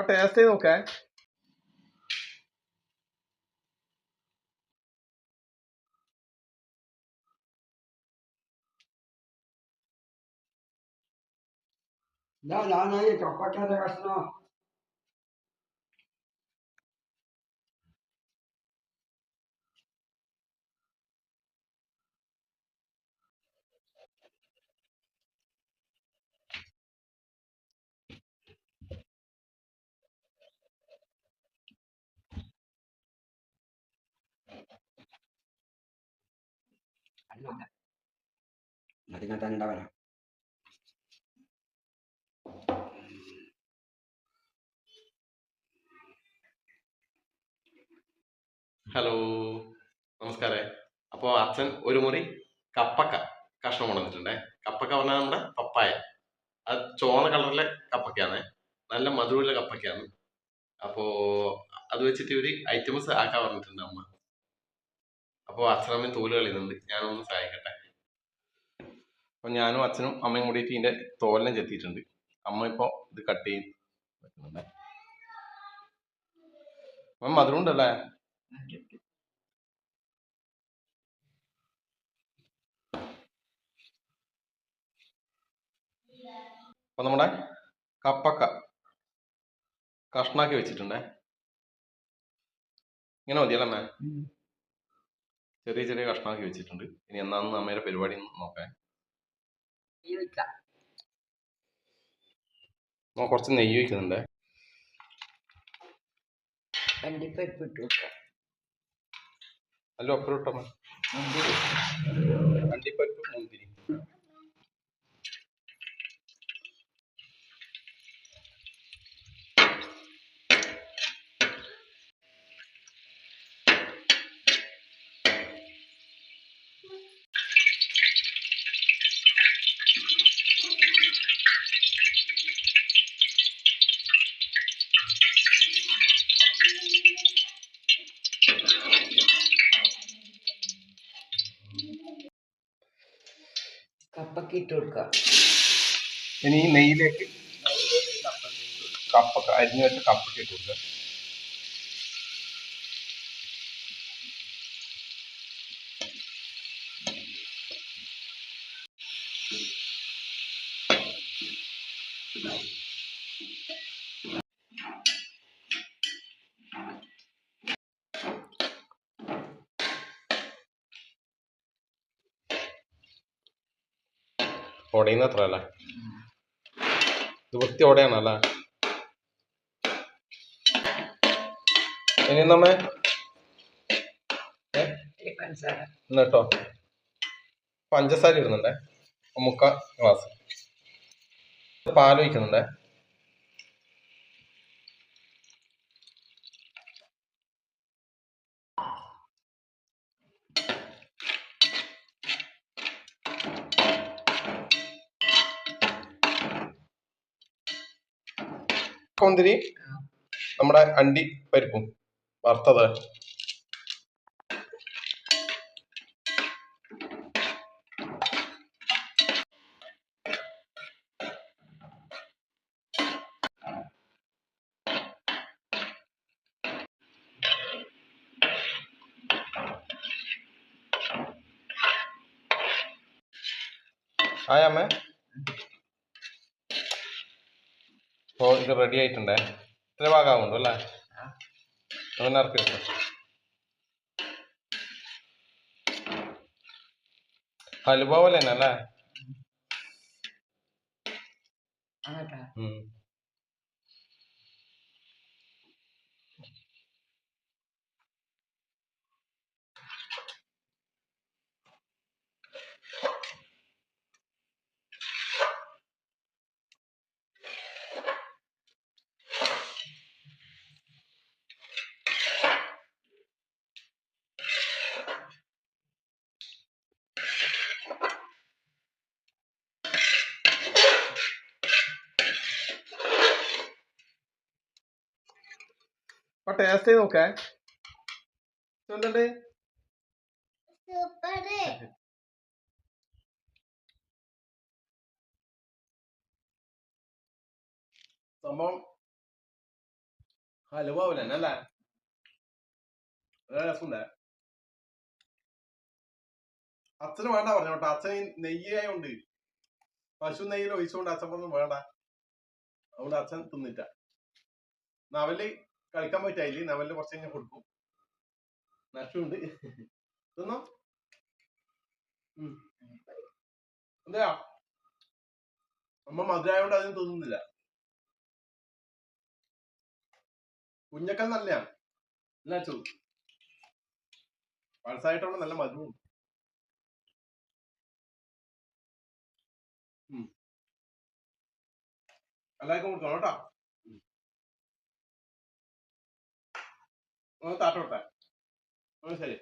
അപ്പൊ ടേസ്റ്റ് ചെയ്ത് നോക്കേ ഇതാ ഞാനായി കപ്പക്കാരെ കഷ്ണം അല്ല അതിങ്ങനത്തെ ഉണ്ടാവല ഹലോ നമസ്കാരം. അപ്പോൾ അച്ഛൻ ഒരു മുറി കപ്പക്ക കഷ്ണം കൊണ്ടുവന്നിട്ടുണ്ടേ. കപ്പക്ക പറഞ്ഞാൽ നമ്മുടെ പപ്പായ. അത് ചോണ കളറിലെ കപ്പക്കയാണ്. നല്ല മധുരമുള്ള കപ്പക്കയാണ്. അപ്പോ അത് വെച്ചിട്ട് ഒരു ഐറ്റംസ് ആക്കാൻ പറഞ്ഞിട്ടുണ്ട് അമ്മ. അപ്പോൾ അച്ഛനമ്മയും തോൽ കളിയുന്നുണ്ട് ഞാനൊന്ന് സഹായിക്കട്ടെ. അപ്പോൾ ഞാനും അച്ഛനും അമ്മയും കൂടിയിട്ട് ഇതിന്റെ തോലിനെ ചെത്തിയിട്ടുണ്ട്. അമ്മ ഇപ്പോൾ ഇത് കട്ട് ചെയ്ത് വെക്കുന്നുണ്ട്. അമ്മ മധുരം ഉണ്ടല്ലേ? അപ്പൊ നമ്മുടെ കപ്പക്ക കഷ്ണാക്കി വെച്ചിട്ടുണ്ടേ. ഇങ്ങനെ മതിയല്ലേ അമ്മേ? ചെറിയ ചെറിയ കഷ്ണമാക്കി വെച്ചിട്ടുണ്ട്. ഇനി എന്നാന്ന് അമ്മയുടെ പരിപാടി നോക്കാൻ. കുറച്ച് നെയ്യ് വയ്ക്കുന്നുണ്ട് ഇട്ട് അല്ല ഒപ്പം ഇട്ടമ്മ അണ്ടിപ്പരിപ്പ് മുന്തിരി. കപ്പക്ക് ഇട്ട് കൊടുക്കാം ഇനി ഈ നെയ്യിലേക്ക് കപ്പക്ക അരിഞ്ഞു വെച്ച കപ്പക്ക ഇട്ട് കൊടുക്കുക ഉടയുന്ന അത്ര അല്ലേ ഇത് വൃത്തി ഉടയാണല്ലേ ഇനി നമ്മ എന്നിട്ടോ പഞ്ചസാര ഇടുന്നുണ്ടേ. മുക്ക ഗ്ലാസ്. പാൽ ആലോചിക്കുന്നുണ്ടേ കൊന്തിരി നമ്മുടെ അണ്ടി പരിപ്പും വറുത്തത്. ഹായ് അമ്മ. ഓ ഇത് റെഡി ആയിട്ടുണ്ടേ? ഇത്ര ഭാഗമാകുന്നുണ്ടോ അല്ലേ? അങ്ങനെ ഇറക്കി ഹലുവ പോലെ തന്നെ അല്ലേ? അപ്പൊ ടേസ്റ്റ് ചെയ്ത് നോക്കേ. എന്തുണ്ട് സംഭവം ഹലുവ പോലെ തന്നെ അല്ലേ രസമുണ്ടേ. അച്ഛന് വേണ്ട പറഞ്ഞു കേട്ടോ അച്ഛൻ നെയ്യായോണ്ട് പശു നെയ്യിൽ ഒഴിച്ചുകൊണ്ട് അച്ഛൻ പറഞ്ഞു വേണ്ട. അതുകൊണ്ട് അച്ഛൻ തിന്നിട്ട നവൽ കളിക്കാൻ പറ്റായില്ലേ നവലിന് കുറച്ച് കഴിഞ്ഞാൽ കൊടുക്കും. നഷ്ടമുണ്ട്. തിന്നോ. എന്താ? അമ്മ മധുരായോണ്ട് അതിന് തിന്നുന്നില്ല. കുഞ്ഞക്കൽ നല്ലയാണ് എന്നാ ചോ പൾസായിട്ടോണ്ട് നല്ല മധുരവും എല്ലാവർക്കും കൊടുക്കണം കേട്ടോ. ഒന്ന് താട്ടോട്ടെ. ശരി.